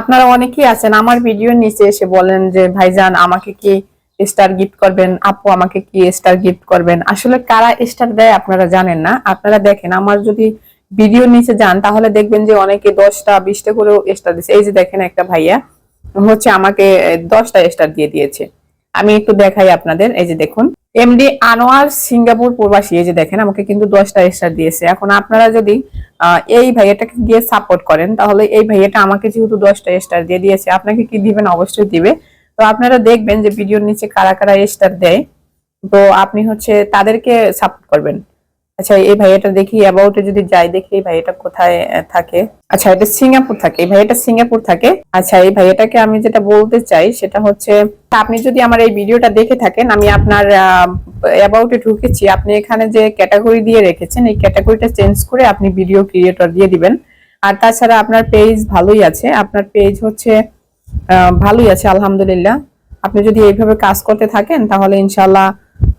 আপনারা অনেকেই আছেন, আমার ভিডিওর নিচে এসে বলেন যে, ভাইজান, আমাকে কি স্টার গিফট করবেন? আপু, আমাকে কি স্টার গিফট করবেন? আসলে কারা স্টার দেয় আপনারা জানেন না। আপনারা দেখেন, আমার যদি ভিডিও নিচে যান, তাহলে দেখবেন যে অনেকে দশটা, বিশটা করেও স্টার দিচ্ছে এই যে দেখেন একটা ভাইয়া হচ্ছে আমাকে দশটা স্টার দিয়ে দিয়েছে। আমি একটু দেখাই আপনাদের, এই যে দেখুন। এমডি আনোয়ার সিঙ্গাপুর প্রবাসী, এই যে দেখেন, আমাকে কিন্তু দশটা স্টার দিয়েছে। এখন আপনারা যদি এই ভাইয়াটাকে গিয়ে সাপোর্ট করেন, তাহলে এই ভাইয়াটা আমাকে যেহেতু দশটা স্টার দিয়ে দিয়েছে, আপনাকে কি দিবেন? অবশ্যই দিবে। তো আপনারা দেখবেন যে ভিডিওর নিচে কারা কারা স্টার দেয়। তো আপনি হচ্ছে তাদেরকে সাপোর্ট করবেন। আচ্ছা এই ভাইয়াটা দেখি অ্যাবাউটে যদি যাই, দেখি এই ভাইয়াটা কোথায় থাকে। আচ্ছা এটা সিঙ্গাপুর থাকে, এই ভাইয়াটা সিঙ্গাপুর থাকে। আচ্ছা এই ভাইয়াটাকে আমি যেটা বলতে চাই, সেটা হচ্ছে, আপনি যদি আমার এই ভিডিওটা দেখে থাকেন, আমি আপনার অ্যাবাউটে ঢুকেছি, আপনি এখানে যে ক্যাটাগরি দিয়ে রেখেছেন, এই ক্যাটাগরিটা চেঞ্জ করে আপনি ভিডিও ক্রিয়েটর দিয়ে দিবেন। আর তাছাড়া আপনার পেজ ভালোই আছে, আপনার পেজ হচ্ছে ভালোই আছে, আলহামদুলিল্লাহ। আপনি যদি এইভাবে কাজ করতে থাকেন, তাহলে ইনশাল্লাহ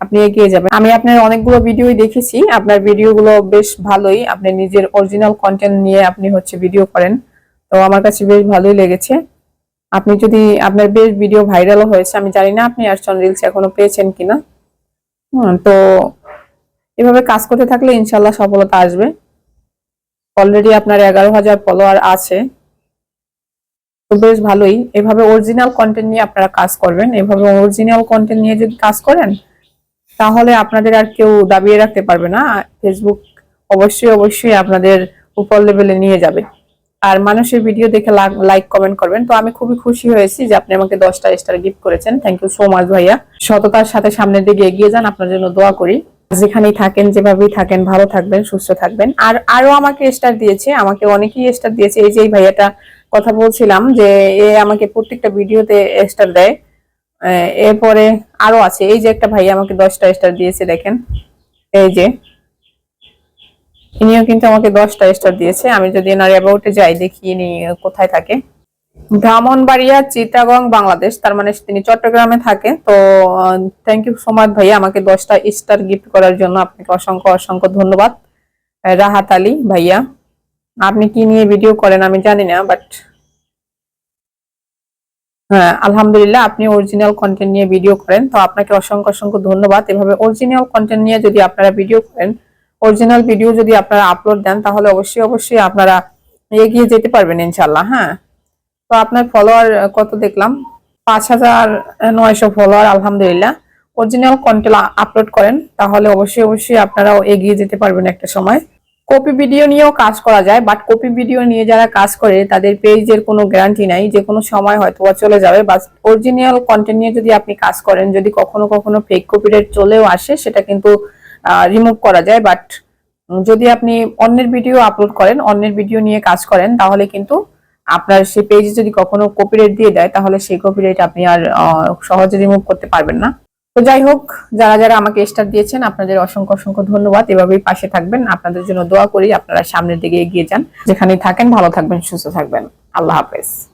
আপনি এগিয়ে যাবেন। আমি আপনার অনেকগুলো ভিডিওই দেখেছি। আপনার ভিডিওগুলো বেশ ভালোই। আপনি নিজের অরিজিনাল কন্টেন্ট নিয়ে আপনি হচ্ছে ভিডিও করেন। তো আমার কাছে বেশ ভালোই লেগেছে। আপনি যদি আপনার বেশ ভিডিও ভাইরালও হয়েছে, আমি জানি না আপনি আর্টসন রিলস এখনও পেয়েছেন কিনা। তো এভাবে কাজ করতে থাকলে ইনশাল্লাহ সফলতা আসবে। অলরেডি আপনার এগারো হাজার ফলোয়ার আছে। তো বেশ ভালোই। এভাবে অরিজিনাল কন্টেন্ট নিয়ে আপনারা কাজ করবেন। এভাবে অরিজিনাল কন্টেন্ট নিয়ে যদি কাজ করেন তাহলে আপনাদের আর কেউ দাবিয়ে রাখতে পারবে না। ফেসবুক অবশ্যই অবশ্যই আপনাদের উপর লেভেলে নিয়ে যাবে। আর মানুষের ভিডিও দেখে লাইক কমেন্ট করবেন। তো আমি খুবই খুশি হয়েছি যে আপনি আমাকে দশটা স্টার গিফট করেছেন। থ্যাংক ইউ সো মাচ ভাইয়া। সততার সাথে সামনের দিকে এগিয়ে যান। আপনার জন্য দোয়া করি। যেখানেই থাকেন, যেভাবেই থাকেন, ভালো থাকবেন, সুস্থ থাকবেন। আর আরও আমাকে স্টার দিয়েছে, আমাকে অনেকেই স্টার দিয়েছে। এই যে ভাইয়াটা কথা বলছিলাম যে, এ আমাকে প্রত্যেকটা ভিডিওতে স্টার দেয়। এরপরে আরও আছে। এই যে একটা ভাই আমাকে দশটা স্টার দিয়েছে, দেখেন। এই যে। ইনিও কিন্তু আমাকে দশটা স্টার দিয়েছে। আমি যদি এনার অ্যাবাউটে যাই, দেখি ইনি কোথায় থাকে। ব্রাহ্মণবাড়িয়া, চিটাগং, বাংলাদেশ। তার মানে তিনি চট্টগ্রামে থাকে। তো থ্যাংক ইউ সো মাচ ভাইয়া আমাকে দশটা স্টার গিফট করার জন্য। আপনাকে অসংখ্য অসংখ্য ধন্যবাদ। রাহাত আলী ভাইয়া, আপনি কি নিয়ে ভিডিও করেন আমি জানি না বাট হ্যাঁ আলহামদুলিল্লাহ, আপনি অরিজিনাল কন্টেন্ট নিয়ে ভিডিও করেন। তো আপনাকে অসংখ্য অসংখ্য ধন্যবাদ। এভাবে অরিজিনাল কন্টেন্ট নিয়ে যদি আপনারা ভিডিও করেন অরিজিনাল ভিডিও যদি আপনারা আপলোড দেন, তাহলে অবশ্যই অবশ্যই আপনারা এগিয়ে যেতে পারবেন ইনশাল্লাহ হ্যাঁ। তো আপনার ফলোয়ার কত দেখলাম? পাঁচ হাজার নয়শো ফলোয়ার আলহামদুলিল্লাহ। অরিজিনাল কন্টেন্ট আপলোড করেন, তাহলে অবশ্যই অবশ্যই আপনারাও এগিয়ে যেতে পারবেন একটা সময়। কপি ভিডিও নিয়েও কাজ করা যায় বাট কপি ভিডিও নিয়ে যারা কাজ করে, তাদের পেজের কোনো গ্যারান্টি নাই, যে কোনো সময় হয়তো চলে যাবে বা অরিজিনাল কন্টেন্ট নিয়ে যদি আপনি কাজ করেন, যদি কখনো কখনো ফেক কপিরাইট চলেও আসে, সেটা কিন্তু রিমুভ করা যায় বাট যদি আপনি অন্যের ভিডিও আপলোড করেন, অন্যের ভিডিও নিয়ে কাজ করেন, তাহলে কিন্তু আপনার সেই পেজে যদি কখনো কপিরাইট দিয়ে দেয়, তাহলে সেই কপিরাইট আপনি আর সহজে রিমুভ করতে পারবেন না। তো যাই হোক, যারা যারা আমাকে স্টার দিয়েছেন, আপনাদের অসংখ্য অসংখ্য ধন্যবাদ। এভাবেই পাশে থাকবেন। আপনাদের জন্য দোয়া করি আপনারা সামনের দিকে এগিয়ে যান। যেখানেই থাকেন, ভালো থাকবেন, সুস্থ থাকবেন। আল্লাহ হাফেজ।